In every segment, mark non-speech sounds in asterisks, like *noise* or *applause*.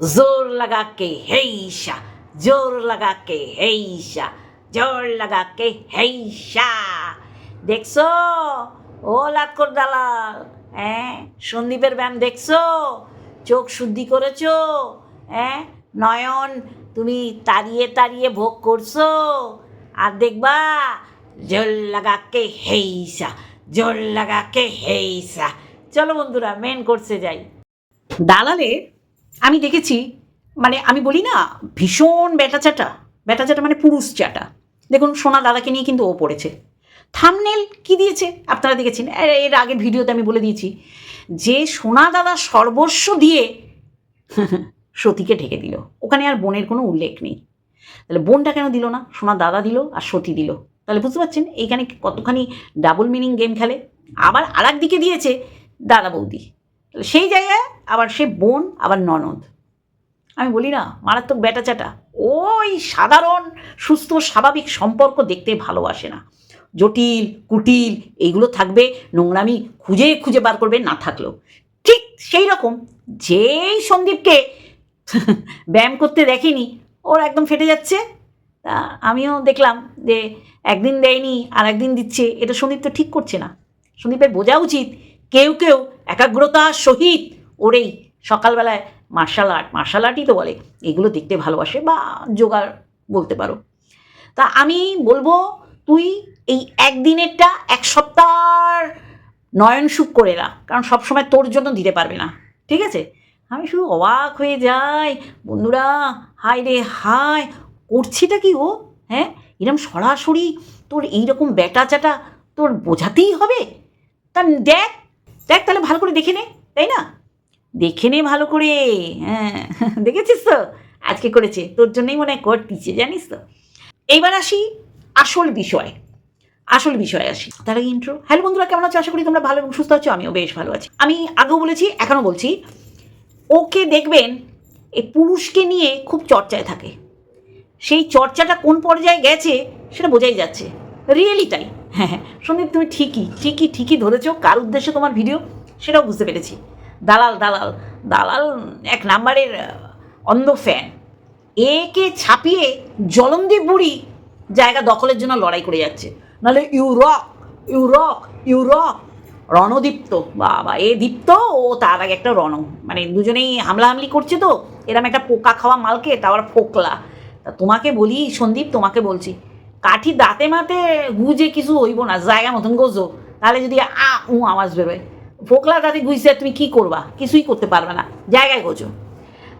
जोर लगा के हैशा जोर लगा के हैशা জোর লাগা কে হেইসা দেখছো ও লাটকর দালাল হ্যাঁ সন্দীপের ব্যায়াম দেখছো চোখ শুদ্ধি করেছো হ্যাঁ নয়ন তুমি তাড়িয়ে তাড়িয়ে ভোগ করছো আর দেখবা জোর লাগা কে হেইসা জোর লাগা কে হেইসা চলো বন্ধুরা মেন কোর্সে যাই দালালে আমি দেখেছি মানে আমি বলি না, ভীষণ বেটা চাটা বেটা চাটা মানে পুরুষ চাটা দেখুন, সোনা দাদাকে নিয়ে কিন্তু ও পড়েছে। থামনেল কি দিয়েছে? আপনারা দেখেছেন? এর আগের ভিডিওতে আমি বলে দিয়েছি। যে সোনা দাদা সর্বস্ব দিয়ে *laughs* সতীকে ঢেকে দিল। ওখানে আর বোনের কোনো উল্লেখ নেই। তাহলে বোনটা কেন দিল না? সোনা দাদা দিল আর সতী দিল। তাহলে বুঝতে পারছেন? এইখানে কতখানি ডাবল মিনিং গেম খেলে। আবার আর দিকে দিয়েছে দাদা বৌদি। তাহলে সেই জায়গায় আবার সে বোন, আবার ননদ। আমি বলি, না, মারাত্মক ব্যাটা চাটা ওই সাধারণ, সুস্থ, স্বাভাবিক সম্পর্ক দেখতে ভালোবাসে না। জটিল, কুটিল এইগুলো থাকবে, নোংরামি খুঁজে খুঁজে বার করবে, না থাকলেও। ঠিক সেই রকম, যেই সন্দীপকে *laughs* ব্যায়াম করতে দেখেনি, ওর একদম ফেটে যাচ্ছে। তা আমিও দেখলাম যে একদিন দেয়নি আর একদিন দিচ্ছে। এটা সন্দীপ তো ঠিক করছে না। সন্দীপের বোঝা উচিত কেউ কেউ একাগ্রতার সহিত ওরেই সকালবেলায় মার্শাল আর্ট মার্শাল আর্টই তো বলে, এগুলো দেখতে ভালোবাসে বা জোগাড় বলতে পারো। তা আমি বলব, তুই এই একদিনেরটা এক সপ্তাহ নয়ন সুখ করে না কারণ সবসময় তোর জন্য দিতে পারবে না। ঠিক আছে? আমি শুধু অবাক হয়ে যাই। বন্ধুরা, হায় রে হায়, করছিটা কি ও হ্যাঁ? এরম সরাসরি তোর এইরকম ব্যাটা চাটা তোর বোঝাতেই হবে? তা দেখ দেখ তাহলে ভালো করে দেখে নে, তাই না? দেখে নে ভালো করে হ্যাঁ দেখেছিস তো? আজকে করেছে, তোর জন্যই মনে হয় করতিছে, জানিস তো? এইবার আসি আসল বিষয়, আসল বিষয়ে আসি। তার আগে ইন্ট্রো হ্যালো বন্ধুরা, কেমন আছো? আশা করি তোমরা ভালো এবং সুস্থ আছো, আমিও বেশ ভালো আছি। আমি আগেও বলেছি, এখনও বলছি, ওকে দেখবেন এই পুরুষকে নিয়ে খুব চর্চায় থাকে। সেই চর্চাটা কোন পর্যায়ে গেছে, সেটা বোঝাই যাচ্ছে। রিয়েলি তাই। হ্যাঁ হ্যাঁ। সন্দীপ, তুমি ঠিকই ঠিকই ঠিকই ধরেছ। কার উদ্দেশ্যে তোমার ভিডিও সেটাও বুঝতে পেরেছি। দালাল দালাল। দালাল এক নাম্বারের অন্ধ ফ্যান একে ছাপিয়ে জলন্দীপ বুড়ি জায়গা দখলের জন্য লড়াই করে যাচ্ছে। নাহলে ইউরক ইউরক ইউরক রণদীপ্ত, বাবা, এ দীপ্ত, ও তার আগে একটা রণ। মানে দুজনেই হামলা হামলি করছে তো। এরম একটা পোকা খাওয়া মালকে তারপর ফোকলা। তা তোমাকে বলি, সন্দীপ, তোমাকে বলছি কাঠি দাঁতে মাতে গুজে কিছু হইব না, জায়গা মতন গোজো। তাহলে যদি আ, উ আওয়াজ বেরোয়, ফোকলা দাঁতে গুজছে তুমি কি করবা? কিছুই করতে পারবে না, জায়গায় গোজো।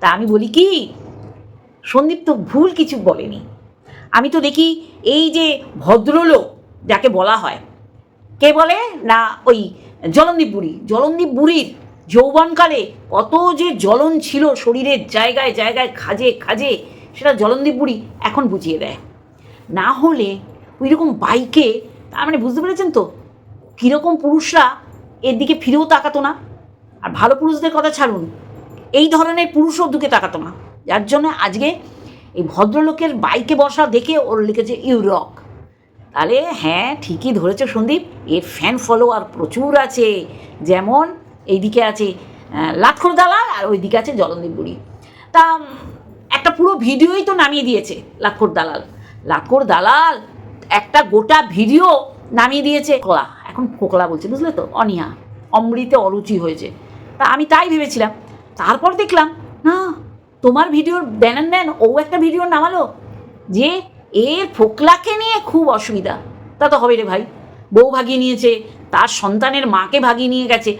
তা আমি বলি কি, সন্দীপ তো ভুল কিছু বলেনি। আমি তো দেখি এই যে ভদ্রলোক, যাকে বলা হয়, কে বলে? না, ওই জলন্দীপ বুড়ি। জলন্দীপ বুড়ির যৌবনকালে কত যে জ্বলন ছিল শরীরের জায়গায় জায়গায় খাজে খাজে, সেটা জলন্দীপ বুড়ি এখন বুঝিয়ে দেয়। না হলে ওই রকম বাইকে তার মানে বুঝতে পেরেছেন তো? কীরকম পুরুষরা এর দিকে ফিরেও তাকাতো না। আর ভালো পুরুষদের কথা ছাড়ুন এই ধরনের পুরুষও দিকে তাকাতো না। যার জন্য আজকে এই ভদ্রলোকের বাইকে বসা দেখে ওর লিখেছে ইউরক তাহলে হ্যাঁ ঠিকই ধরেছে সন্দীপ এর ফ্যান ফলোয়ার প্রচুর আছে। যেমন এইদিকে আছে আহ, লাটখর দালাল আর ওইদিকে আছে জলন্দীপ বুড়ি। তা একটা পুরো ভিডিওই তো নামিয়ে দিয়েছে লাটখর দালাল। লাটখর দালাল, একটা গোটা ভিডিও নামিয়ে দিয়েছে। ফোকলা এখন ফোকলা বলছে, বুঝলে তো? অনিয়া অমৃতে অরুচি হয়েছে। তা আমি তাই ভেবেছিলাম। তারপর দেখলাম, না, তোমার ভিডিওর ব্যানার নেন ও একটা ভিডিও নামালো যে এর ফোকলাকে নিয়ে খুব অসুবিধা। তা তো হবে রে ভাই। বউ ভাগিয়ে নিয়েছে, তার সন্তানের মাকে ভাগিয়ে নিয়ে গেছে।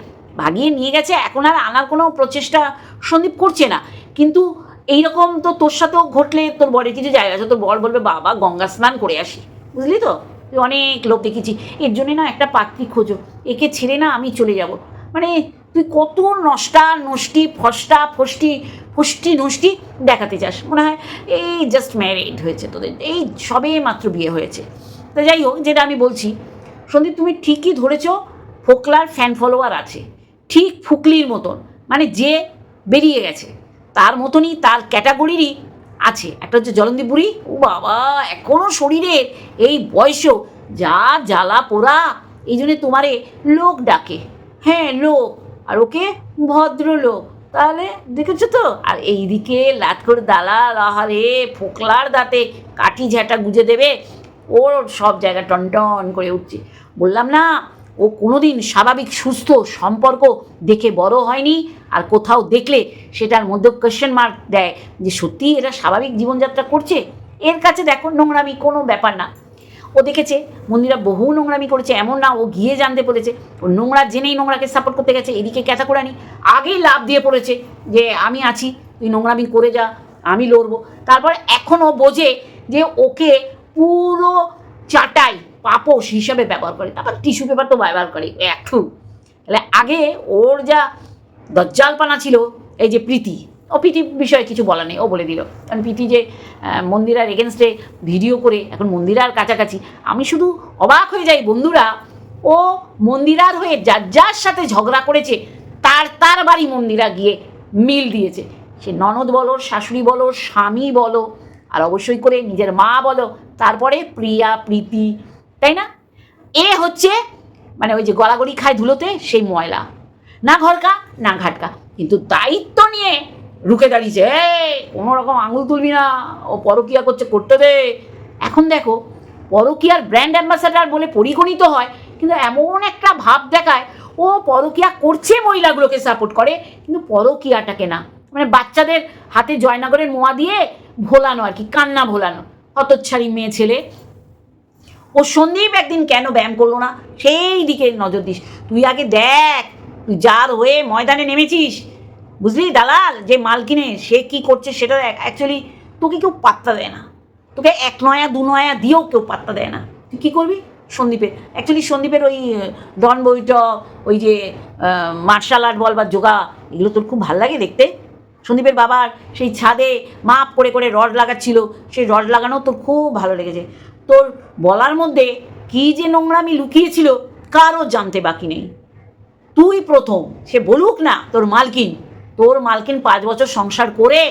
ভাগিয়ে নিয়ে গেছে, এখন আর আনার কোনো প্রচেষ্টা সন্দীপ করছে না। কিন্তু এইরকম তো তোর সাথেও ঘটলে তোর বরের কিছু জায়গা আছে, তোর বর বলবে, বাবা, গঙ্গা স্নান করে আসি। বুঝলি তো? অনেক লোক দেখেছি। এর জন্যে না একটা পাত্রী খোঁজো। একে ছেড়ে না আমি চলে যাব। মানে তুই কত নষ্টা, নষ্টি, ফষ্টা, ফষ্টি ফষ্টি, নষ্টি দেখাতে চাস। মনে হয় এই জাস্ট ম্যারিড হয়েছে তোদের। এই সবে মাত্র বিয়ে হয়েছে। তো যাই হোক, যেটা আমি বলছি, সন্দীপ, তুমি ঠিকই ধরেছ, ফোকলার ফ্যান ফলোয়ার আছে। ঠিক ফুকলির মতন। মানে যে বেরিয়ে গেছে। তার মতনই তার ক্যাটাগরিরই আছে। একটা হচ্ছে জলন্দীপ বুড়ি। ও বাবা এখনও শরীরের এই বয়সেও যা জ্বালা পোড়া, এই জন্যে তোমারে লোক ডাকে। হ্যাঁ লোক। আর ওকে ভদ্রলোক। তাহলে দেখেছ তো? আর এইদিকে লাটকর দালাল, আহারে, ফোকলার দাঁতে কাঠি ঝাঁটা গুজে দেবে। ওর সব জায়গা টন টন করে উঠছে। বললাম, না ও কোনোদিন স্বাভাবিক, সুস্থ সম্পর্ক দেখে বড় হয়নি। আর কোথাও দেখলে সেটার মধ্যে কোয়েশ্চেন মার্ক দেয় যে সত্যি এরা স্বাভাবিক জীবনযাত্রা করছে? এর কাছে দেখো, নোংরামি কোনো ব্যাপার না। ও দেখেছে, মন্দিরা বহু নোংরামি করেছে, এমন না ও গিয়ে জানতে পেরেছে। ও নোংরা জেনেই নোংরাকে সাপোর্ট করতে গেছে, এদিকে ক্যাথা করে আনি আগেই লাভ দিয়ে পড়েছে যে আমি আছি, তুই নোংরামি করে যা, আমি লড়বো। তারপর এখনও বোঝে যে ওকে পুরো চাটাই পাপোশ হিসাবে ব্যবহার করে, তারপর টিস্যু পেপার তো ব্যবহার করে একটু তাহলে আগে ওর যা দজ্জালপানা ছিল, এই যে প্রীতি, ও প্রীতি বিষয়ে কিছু বলা নেই, ও বলে দিল। কারণ প্রীতি যে মন্দিরার এগেনস্টে ভিডিও করে, এখন মন্দিরার কাছাকাছি, আমি শুধু অবাক হয়ে যাই বন্ধুরা, ও মন্দিরার হয়ে যার যার সাথে ঝগড়া করেছে, তার তার বাড়ি মন্দিরা গিয়ে মিল দিয়েছে। সে ননদ বলো, শাশুড়ি বলো, স্বামী বলো, আর অবশ্যই করে নিজের মা বলো, তারপরে প্রিয়া, প্রীতি তাই না? এ হচ্ছে মানে ওই যে গলাগড়ি খায় ধুলোতে সেই ময়লা। না ঘরকা, না ঘাটকা। কিন্তু দায়িত্ব নিয়ে রুখে দাঁড়িয়েছে কোনো রকম আঙুল তুলবি না, ও পরকিয়া করছে, করতে দে। এখন দেখো, পরকিয়ার ব্র্যান্ড অ্যাম্বাসাডার বলে পরিগণিত হয়, কিন্তু এমন একটা ভাব দেখায়, ও পরকিয়া করছে মহিলাগুলোকে সাপোর্ট করে, কিন্তু পরকিয়াটাকে না। মানে বাচ্চাদের হাতে জয়নগরের মোয়া দিয়ে ভোলানো আর কি, কান্না ভোলানো। হতচ্ছাড়ি মেয়ে ছেলে ও সন্দীপ একদিন কেন ব্যায়াম করল না? সেই দিকে নজর দিস। তুই আগে দেখ, তুই যার হয়ে ময়দানে নেমেছিস। বুঝলি দালাল? যে মাল কিনে সে কি করছে সেটা অ্যাকচুয়ালি তোকে কেউ পাত্তা দেয় না। তোকে এক নয়া, দু নয়া দিয়েও কেউ পাত্তা দেয় না। তুই কী করবি? সন্দীপের। অ্যাকচুয়ালি সন্দীপের ওই ডন বৈঠক, ওই যে মার্শাল আর্ট বল বা যোগা, এগুলো তোর খুব ভালো লাগে দেখতে। সন্দীপের বাবার সেই ছাদে মাপ করে করে রড লাগাচ্ছিল। সেই রড লাগানো তোর খুব ভালো লেগেছে। তোর বলার মধ্যে কী যে নোংরামি লুকিয়েছিল কারও জানতে বাকি নেই। তুই প্রথম, সে বলুক না তোর মালকিন। তোর মালকিন পাঁচ বছর সংসার করে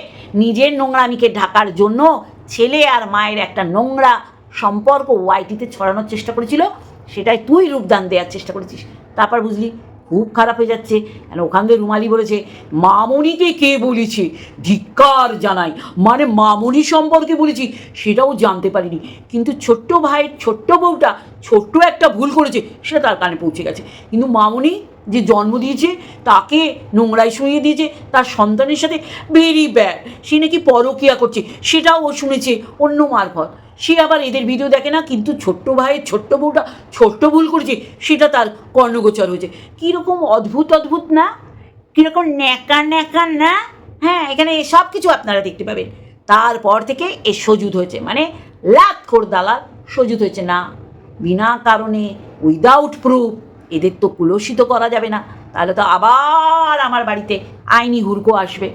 নিজের নোংরামিকে ঢাকার জন্য ছেলে আর মায়ের একটা নোংরা সম্পর্ক ওয়াইটিতে ছড়ানোর চেষ্টা করেছিল, সেটাই তুই রূপদান দেওয়ার চেষ্টা করেছিস। তারপর বুঝলি খুব খারাপ হয়ে যাচ্ছে। কেন? ওখান দিয়ে রুমালি বলেছে, মামনিকে কে বলেছে? ধিক্কার জানাই। মানে মামনি সম্পর্কে বলেছি, সেটাও জানতে পারিনি। কিন্তু ছোট্ট ভাইয়ের ছোট্ট বউটা ছোট্ট একটা ভুল করেছে, সেটা তার কানে পৌঁছে গেছে। কিন্তু মামনি যে জন্ম দিয়েছে, তাকে নোংরায় শুয়ে দিয়েছে, তার সন্তানের সাথে ভেরি ব্যাড সে নাকি পরকিয়া করছে, সেটাও ও শুনেছে অন্য মারফত। সে আবার এদের ভিডিও দেখে না, কিন্তু ছোট্ট ভাইয়ের ছোট্ট বউটা ছোট্ট ভুল করেছে, সেটা তার কর্ণগোচর হয়েছে। কীরকম অদ্ভুত অদ্ভুত না? কীরকম ন্যাকা ন্যাকা না? হ্যাঁ এখানে সব কিছু আপনারা দেখতে পাবেন। তারপর থেকে এ সজুদ হয়েছে মানে লাত খোর দালাল সজুদ হয়েছে না। বিনা কারণে উইদাউট প্রুফ এদের তো কুলসিত করা যাবে না। তাহলে তো আবার আমার বাড়িতে আইনি হুড়কো আসবে।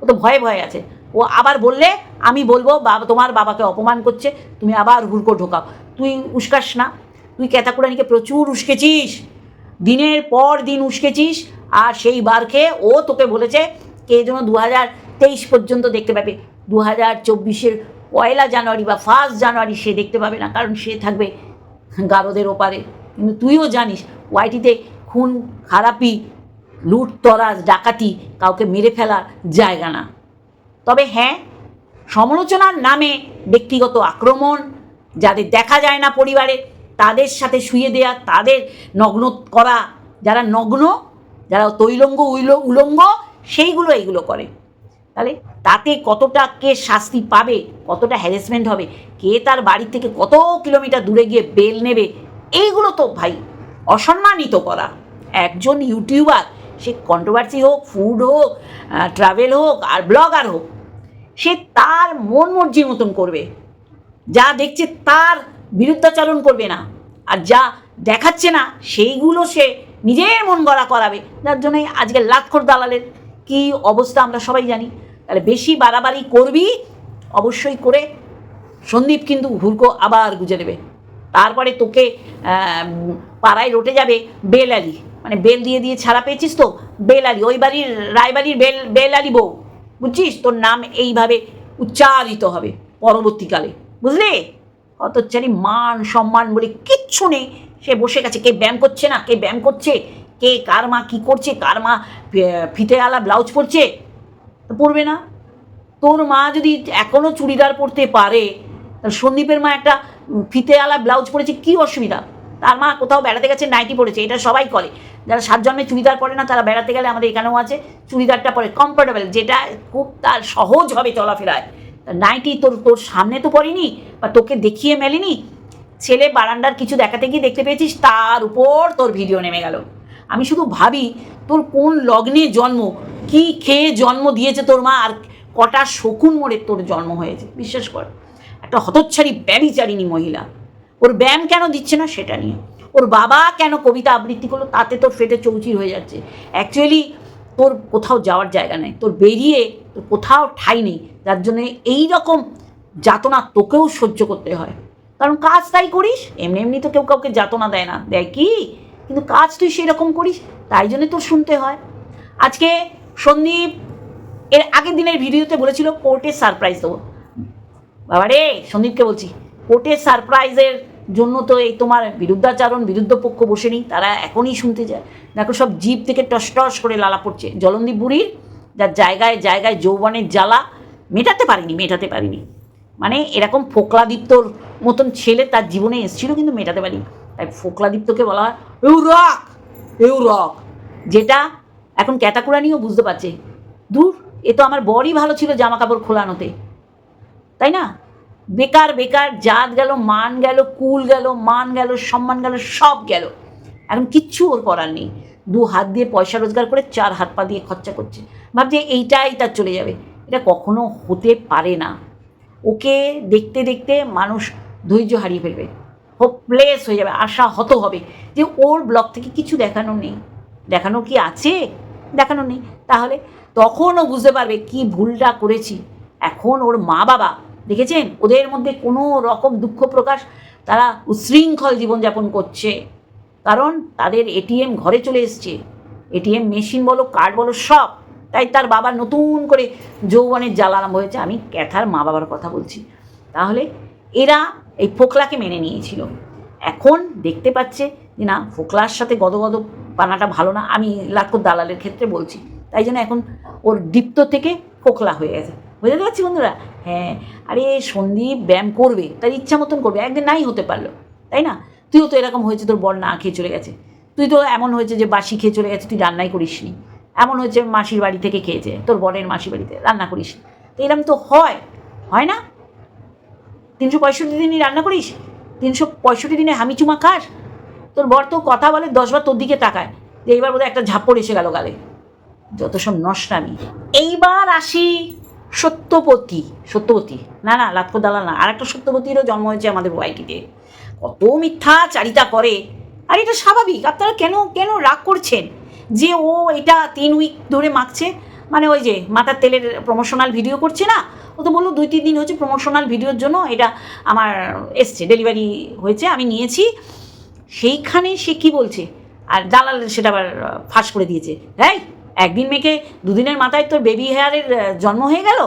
ও তো ভয়ে ভয়ে আছে। ও আবার বললে, আমি বলব, বাবা, তোমার বাবাকে অপমান করছে, তুমি আবার হুড়কো ঢোকাও। তুই উস্কাস না। তুই ক্যাতাকুরানিকে প্রচুর উস্কেছিস। দিনের পর দিন উস্কেছিস, আর সেই বার খেয়ে ও তোকে বলেছে, কে যেন দু হাজার তেইশ পর্যন্ত দেখতে পাবে। দু হাজার চব্বিশের পয়লা জানুয়ারি বা ফার্স্ট জানুয়ারি সে দেখতে পাবে না, কারণ সে থাকবে গারদের ওপারে। কিন্তু তুইও জানিস ওয়াইটিতে খুন, খারাপি, লুট, তরাজ, ডাকাতি কাউকে মেরে ফেলার জায়গা না। তবে হ্যাঁ সমালোচনার নামে ব্যক্তিগত আক্রমণ যাদের দেখা যায় না পরিবারে, তাদের সাথে শুয়ে দেয়া, তাদের নগ্ন করা, যারা নগ্ন, যারা তৈলঙ্গ, উইল, উলঙ্গ, সেইগুলো এইগুলো করে। তাহলে তাতে কতটা কে শাস্তি পাবে, কতটা হ্যারাসমেন্ট হবে, কে তার বাড়ি থেকে কত কিলোমিটার দূরে গিয়ে বেল নেবে, এইগুলো তো ভাই অসম্মানিত করা। একজন ইউটিউবার, সে কন্ট্রোভার্সি হোক ফুড হোক ট্রাভেল হোক, আর ব্লগার হোক, সে তার মন মর্জি মতন করবে। যা দেখছে তার বিরুদ্ধাচরণ করবে না, আর যা দেখাচ্ছে না, সেইগুলো সে নিজের মন গড়া করাবে। যার জন্যই আজকে লাক্ষর দালালের কি অবস্থা আমরা সবাই জানি। তাহলে বেশি বাড়াবাড়ি করবি, অবশ্যই করে সন্দীপ কিন্তু হুড়কো আবার গুজে নেবে তারপরে তোকে পাড়ায় রটে যাবে বেল আলি। মানে বেল দিয়ে দিয়ে ছাড়া পেয়েছিস তো? বেল আলি, ওই বাড়ির, রায়বাড়ির বেল বেল আলি বউ। বুঝছিস? তোর নাম এইভাবে উচ্চারিত হবে পরবর্তীকালে। বুঝলি? হতচ্ছারি মান সম্মান বলে কিচ্ছু নেই। সে বসে গেছে। কে ব্যায়াম করছে না? কে ব্যায়াম করছে? কে কার মা কী করছে? কার মা ফে- ফিতেওয়ালা ব্লাউজ পরছে? পরবে না। তোর মা যদি এখনও চুড়িদার পরতে পারে তাহলে সন্দীপের মা একটা উম, ফিতেওয়ালা ব্লাউজ পরেছে কী অসুবিধা? তার মা কোথাও বেড়াতে গেছে নাইটি পরেছে এটা সবাই করে। যারা সাত জন্মে চুড়িদার পরে না তারা বেড়াতে গেলে আমাদের এখানেও আছে চুড়িদারটা পরে কমফোর্টেবল যেটা খুব তার সহজ হবে চলাফেরায়। নাইটি তোর তোর সামনে তো পড়েনি বা তোকে দেখিয়ে মেলেনি ছেলে বারান্দার কিছু দেখাতে গিয়ে দেখতে পেয়েছিস তার উপর তোর ভিডিও নেমে গেল। আমি শুধু ভাবি তোর কোন লগ্নে জন্ম কি খেয়ে জন্ম দিয়েছে তোর মা আর কটা শকুন মোড়ে তোর জন্ম হয়েছে বিশ্বাস কর। একটা হতচ্ছাড়ি ব্যবিচারিণী মহিলা। ওর ব্যায়াম কেন দিচ্ছে না সেটা নিয়ে। ওর বাবা কেন কবিতা আবৃত্তি করল তাতে তোর ফেটে চৌচির হয়ে যাচ্ছে। অ্যাকচুয়ালি তোর কোথাও যাওয়ার জায়গা নেই। তোর বেরিয়ে তোর কোথাও ঠাই নেই। যার জন্য এই রকম যাতনা তোকেও সহ্য করতে হয়। কারণ কাজ তাই করিস, এমনি এমনি তো কেউ কাউকে যাতনা দেয় না। দেয় কি? কিন্তু কাজ তুই সেরকম করিস, তাই জন্যে তোর শুনতে হয়। আজকে সন্দীপ এর আগের দিনের ভিডিওতে বলেছিল কোর্টে সারপ্রাইজ দেবো। বাবা রে সন্দীপকে বলছি কোর্টের সারপ্রাইজের জন্য তো এই তোমার বিরুদ্ধাচারণ, বিরুদ্ধ পক্ষ বসে নেই তারা এখনই শুনতে যায়। দেখো সব জিপ থেকে টস টস করে লালা পড়ছে। জলন্দীপ বুড়ির যার জায়গায় জায়গায় যৌবনের জ্বালা মেটাতে পারিনি মেটাতে পারিনি। মানে এরকম ফোকলাদীপ্তর মতন ছেলে তার জীবনে এসেছিল কিন্তু মেটাতে পারিনি। তাই ফোকলাদীপ্তকে বলা হয় এউ রক এউ রক যেটা এখন ক্যাতাকুরানিও বুঝতে পারছে। দূর, এ তো আমার বরই ভালো ছিল জামা কাপড় খোলানোতে। তাই না? বেকার বেকার, জাত গেল, মান গেল, কুল গেল, মান গেল, সম্মান গেল, সব গেল। এখন কিচ্ছু ওর করার নেই। দু হাত দিয়ে পয়সা রোজগার করে চার হাত পা দিয়ে খরচা করছে। ভাবছে এইটাই তার চলে যাবে। এটা কখনো হতে পারে না। ওকে দেখতে দেখতে মানুষ ধৈর্য হারিয়ে ফেলবে। হোপলেস হয়ে যাবে আশা হত হবে যে ওর ব্লগ থেকে কিছু দেখানো নেই। দেখানো কি আছে? দেখানো নেই। তাহলে তখনও বুঝতে পারবে কি ভুলটা করেছি। এখন ওর মা বাবা দেখেছেন? ওদের মধ্যে কোনো রকম দুঃখ প্রকাশ, তারা উশৃঙ্খল জীবনযাপন করছে। কারণ তাদের এটিএম ঘরে চলে এসছে। এটিএম মেশিন বলো, কার্ড বলো, সব। তাই তার বাবা নতুন করে যৌবনের জ্বাল আরম্ভ হয়েছে। আমি ক্যাথার মা বাবার কথা বলছি। তাহলে এরা এই ফোকলাকে মেনে নিয়েছিল। এখন দেখতে পাচ্ছে যে, না, ফোকলার সাথে গদগদ পানাটা ভালো না। আমি লাক্ষর দালালের ক্ষেত্রে বলছি। তাই জন্য এখন ওর দীপ্ত থেকে ফোকলা হয়ে গেছে। বুঝতে পারছি বন্ধুরা? হ্যাঁ আরে সন্দীপ ব্যায়াম করবে, তার ইচ্ছা মতন করবে, একদিন নাই হতে পারল, তাই না? তুইও তো এরকম হয়েছে, তোর বর না খেয়ে চলে গেছে। তুই তো এমন হয়েছে যে বাসি খেয়ে চলে গেছে, তুই রান্নাই করিসনি। এমন হয়েছে মাসির বাড়ি থেকে খেয়েছে, তোর বরের মাসির বাড়িতে রান্না করিস। তো এরকম তো হয় হয় না? তিনশো পঁয়ষট্টি দিনই রান্না করিস? তিনশো পঁয়ষট্টি দিনে হামি চুমা খাস তোর বর তো কথা বলে দশবার তোর দিকে তাকায়, যে এইবার বোধহয় একটা ঝাপ্পড় এসে গেল গালে। যত সব নষ্টামি। এইবার আসি। সত্যবতী সত্যপতি। না না লাতকো দালাল না। আর একটা সত্যবতীরও জন্ম হয়েছে আমাদের ওয়াইটিতে। কত মিথ্যা চারিতা করে। আর এটা স্বাভাবিক। আপনারা কেন কেন রাগ করছেন? যে ও এটা তিন উইক ধরে মাখছে? মানে ওই যে মাথার তেলের প্রমোশনাল ভিডিও করছে না? ও তো বলল দুই, তিন দিন হচ্ছে প্রমোশনাল ভিডিওর জন্য এটা আমার এসছে ডেলিভারি হয়েছে, আমি নিয়েছি। সেইখানে সে কি বলছে? আর দালাল সেটা আবার ফাঁস করে দিয়েছে। হ্যাঁ একদিন মেয়েকে দুদিনের মাথায় তোর বেবি হেয়ারের জন্ম হয়ে গেল?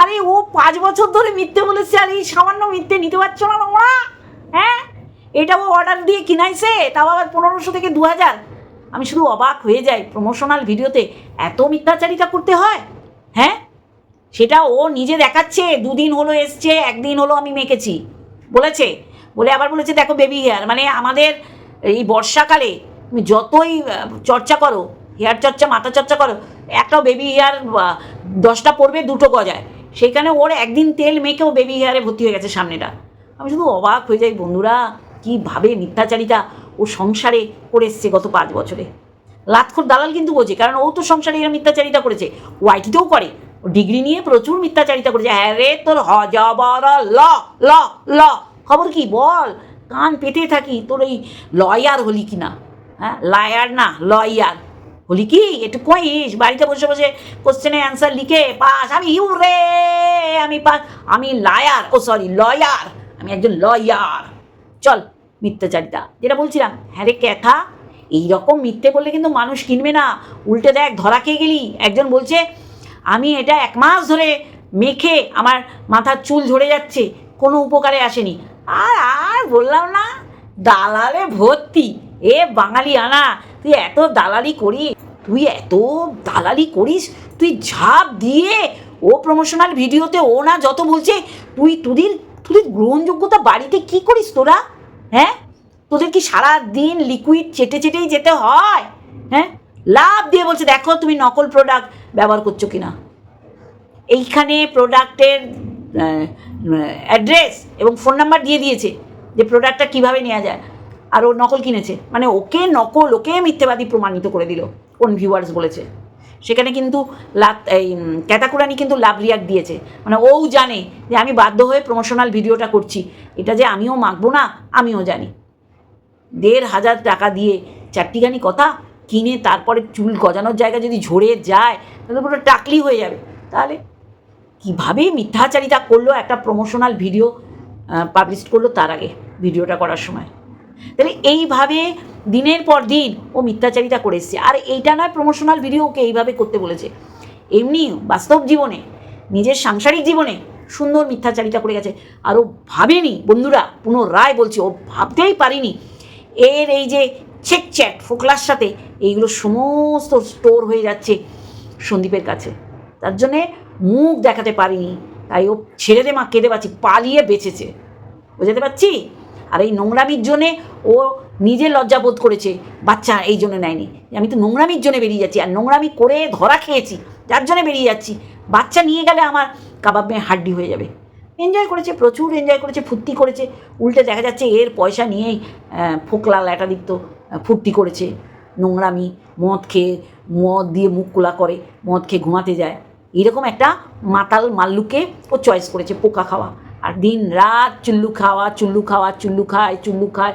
আরে ও পাঁচ বছর ধরে মিথ্যে বলেছে, আর এই সামান্য মিথ্যে নিতে পারছ না ওরা হ্যাঁ? এটা ও অর্ডার দিয়ে কিনাইছে, তাও আবার পনেরোশো থেকে দু হাজার আমি শুধু অবাক হয়ে যাই প্রমোশনাল ভিডিওতে এত মিথ্যাচারিতা করতে হয় হ্যাঁ? সেটা ও নিজে দেখাচ্ছে, দুদিন হলো এসছে, একদিন হলো আমি মেখেছি। বলেছে? বলে আবার বলেছে, দেখো বেবি হেয়ার মানে আমাদের এই বর্ষাকালে তুমি যতই চর্চা করো হেয়ার চর্চা, মাথা চর্চা করো। একটাও বেবি হেয়ার দশটা পড়বে, দুটো গজায়। সেখানে ওর একদিন তেল মেখেও বেবি হেয়ারে ভর্তি হয়ে গেছে সামনেটা। আমি শুধু অবাক হয়ে যাই, বন্ধুরা কীভাবে মিথ্যাচারিতা ও সংসারে করে এসছে গত পাঁচ বছরে। লাতখোর দালাল কিন্তু বোঝে, কারণ ও তো সংসারে এরা মিথ্যাচারিতা করেছে। ওয়াইটিতেও করে। ডিগ্রি নিয়ে প্রচুর মিথ্যাচারিতা করেছে। হ্যাঁ রে, তোর হজাবার, ল ল ল। খবর কি? বল, কান পেতে থাকি, তোর এই লয়ার হলি কি না হ্যাঁ লায়ার না লয়ার হলি কি, একটু কইস, বাড়িতে বসে বসে কোশ্চেনের অ্যান্সার লিখে পাস। আমি ইউ রে আমি পাস। আমি লায়ার ও সরি লয়ার আমি একজন লয়ার চল, মিথ্যাচারিতা। যেটা বলছিলাম হ্যাঁ রে ক্যাথা, এইরকম মিথ্যে করলে কিন্তু মানুষ কিনবে না। উল্টে দেখ, ধরা খেয়ে গেলি। একজন বলছে, আমি এটা এক মাস ধরে মেখে আমার মাথার চুল ঝরে যাচ্ছে। কোনো উপকারে আসেনি। আর আর বললাম না, দালালে ভর্তি। এ বাঙালি আনা, তুই এত দালালি করি, তুই এত দালালি করিস, তুই ঝাঁপ দিয়ে ও প্রমোশনাল ভিডিওতে ও না যত বলছে, তুই তোদের তোদের গ্রহণযোগ্যতা বাড়িতে কি করিস তোরা? হ্যাঁ? তোদের কি সারা দিন লিকুইড চেটে চেটেই যেতে হয়? হ্যাঁ? লাভ দিয়ে বলছে, দেখো তুমি নকল প্রোডাক্ট ব্যবহার করছ কিনা। এইখানে প্রোডাক্টের অ্যাড্রেস এবং ফোন নাম্বার দিয়ে দিয়েছে যে প্রোডাক্টটা কীভাবে নেওয়া যায়। আর ও নকল কিনেছে। মানে ওকে নকল, ওকে মিথ্যেবাদী প্রমাণিত করে দিল কোন ভিউয়ার্স বলেছে। সেখানে কিন্তু লাভ এই ক্যাতাকুরানি কিন্তু লাভ রিয়াক্ট দিয়েছে। মানে ওও জানে যে আমি বাধ্য হয়ে প্রমোশনাল ভিডিওটা করছি। এটা যে আমিও মাখবো না, আমিও জানি। দেড় হাজার টাকা দিয়ে চারটিখানি কথা কিনে তারপরে চুল গজানোর জায়গা যদি ঝরে যায়, তাহলে পুরো টাকলি হয়ে যাবে। তাহলে কীভাবে মিথ্যাচারিতা করল একটা প্রমোশনাল ভিডিও পাবলিশ করল তার আগে ভিডিওটা করার সময়? তাহলে এইভাবে দিনের পর দিন ও মিথ্যাচারিতা করে এসছে। আর এইটা নয় প্রমোশনাল ভিডিও ওকে এইভাবে করতে বলেছে। এমনি বাস্তব জীবনে, নিজের সাংসারিক জীবনে সুন্দর মিথ্যাচারিতা করে গেছে। আর ও ভাবেনি বন্ধুরা, পুনরায় বলছি, ও ভাবতেই পারিনি। এর এই যে চেক চ্যাট ফোকলার সাথে এইগুলো সমস্ত স্টোর হয়ে যাচ্ছে সন্দীপের কাছে। তার জন্যে মুখ দেখাতে পারিনি, তাই ও ছেড়ে দে মা, কেঁদে পাচ্ছি, পালিয়ে বেঁচেছে। বোঝাতে পারছি? আর এই নোংরামির জন্যে ও নিজে লজ্জা বোধ করেছে বাচ্চা এই জন্য নেয়নি। আমি তো নোংরামির জন্য বেরিয়ে যাচ্ছি আর নোংরামি করে ধরা খেয়েছি যার জন্য বেরিয়ে যাচ্ছি। বাচ্চা নিয়ে গেলে আমার কাবাব মেয়ে হাড্ডি হয়ে যাবে। এনজয় করেছে প্রচুর এনজয় করেছে ফুর্তি করেছে। উল্টে দেখা যাচ্ছে এর পয়সা নিয়েই ফোকলা ল্যাটাদিক্ত আহ, ফুর্তি করেছে। নোংরামি মদ খেয়ে মদ দিয়ে মুখ কোলা করে মদ খেয়ে ঘুমাতে যায়। এরকম একটা মাতাল মাল্লুকে ও চয়েস করেছে পোকা খাওয়া। আর দিন রাত চুল্লু খাওয়া চুল্লু খাওয়া, চুল্লু খায় চুল্লু খায়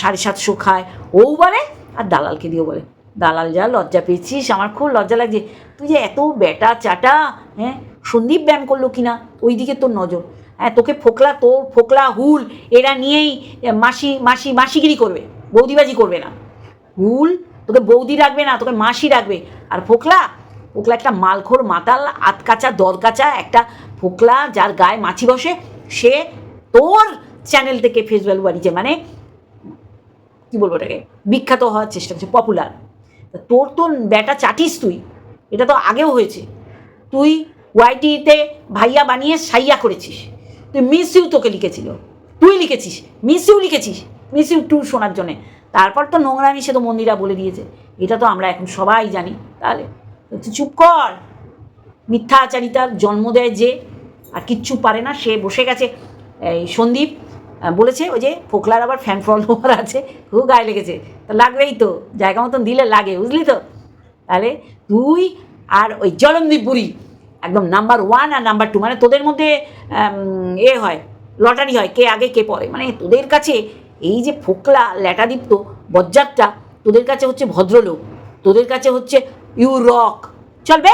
সাড়ে সাতশো খায়। ও বলে আর দালালকে দিয়েও বলে। দালাল যা লজ্জা পেয়েছিস, আমার খুব লজ্জা লাগছে। তুই যে এত বেটা চাটা হ্যাঁ? সন্দীপ ব্যায়াম করল কিনা? ওই দিকে তোর নজর। হ্যাঁ তোকে ফোকলা, তোর ফোকলা হুল, এরা নিয়েই মাসি মাসি, মাসিগিরি করবে। বৌদিবাজি করবে না। হুল তোকে বৌদি রাখবে না, তোকে মাসি রাখবে। আর ফোকলা ফোকলা একটা মালখোর মাতাল, আতকাচা, দরকাচা একটা ফোকলা যার গায়ে মাছি বসে। সে তোর চ্যানেল থেকে ফেস ভ্যালু মানে কী বলব ওটাকে বিখ্যাত হওয়ার চেষ্টা করছে পপুলার তোর তো ব্যাটা চাটিস তুই, এটা তো আগেও হয়েছে। তুই ওয়াইটিতে ভাইয়া বানিয়ে সাইয়া করেছিস। তুই মিস ইউ তোকে লিখেছিল। তুই লিখেছিস মিস ইউ লিখেছিস মিস ইউ টু শোনার জন্যে। তারপর তো নোংরামি সে তো মন্দিরা বলে দিয়েছে। এটা তো আমরা এখন সবাই জানি। তাহলে চুপ কর। মিথ্যা আচারিতার জন্ম দেয় যে আর কিচ্ছু পারে না। সে বসে গেছে। এই সন্দীপ বলেছে, ওই যে ফোকলার আবার ফ্যান ফলোয়ার *laughs* আছে। খুব গায়ে লেগেছে। তা লাগবেই তো। জায়গা মতন দিলে লাগে, বুঝলি তো? তাহলে তুই আর ওই জলমদীপ বুড়ি, একদম নাম্বার ওয়ান আর নাম্বার টু মানে তোদের মধ্যে এ হয়, লটারি হয়, কে আগে, কে পরে। মানে তোদের কাছে এই যে ফোকলা, ল্যাটাদীপ্ত, বজ্জাতটা, তোদের কাছে হচ্ছে ভদ্রলোক। তোদের কাছে হচ্ছে ইউ রক চলবে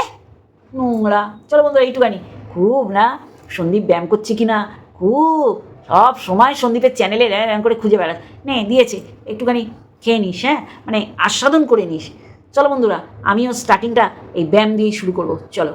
নোংরা। চলো বন্ধুরা এইটুখানি খুব না সন্দীপ ব্যায়াম করছে কি না খুব। সব সময় সন্দীপের চ্যানেলে ব্যায়াম করে খুঁজে বেড়াস নে, দিয়েছে। একটুখানি খেয়ে নিস হ্যাঁ? মানে আস্বাদন করে নিস। চলো বন্ধুরা, আমিও স্টার্টিংটা এই ব্যায়াম দিয়েই শুরু করব। চলো।